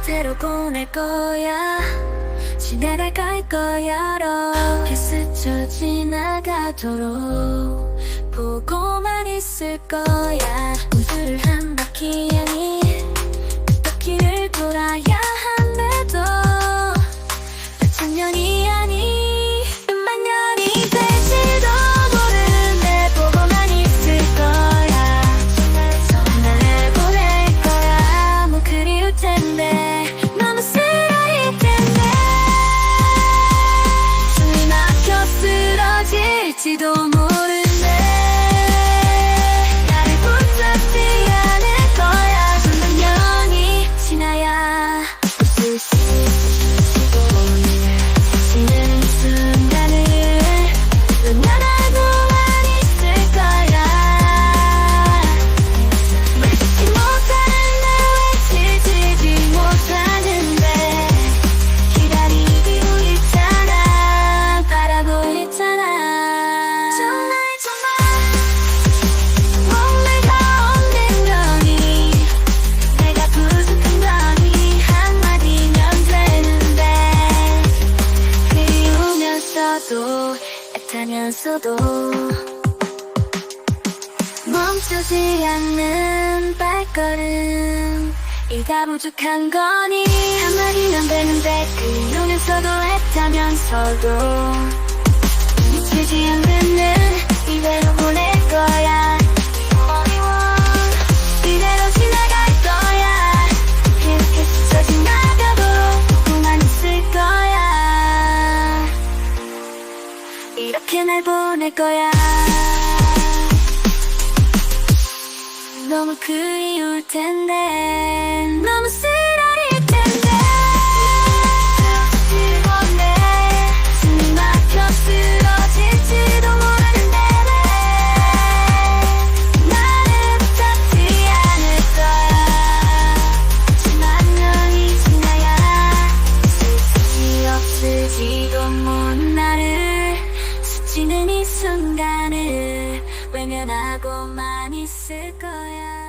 곁으로 보낼 거야. 지나갈 갈 거야로 스쳐 지나가도록 보고만 있을 거야. 우주를 한 바퀴 향해 she don't 비슷하면서도 멈추지 않는 발걸음. 이다 부족한 거니. 한마디면 되는데 그 눈에서도 했다면서도 미치지 않는 이대로 보내. 이렇게 날 보낼 거야. 너무 그리울 텐데. 너무 순간을 외면하고만 있을 거야.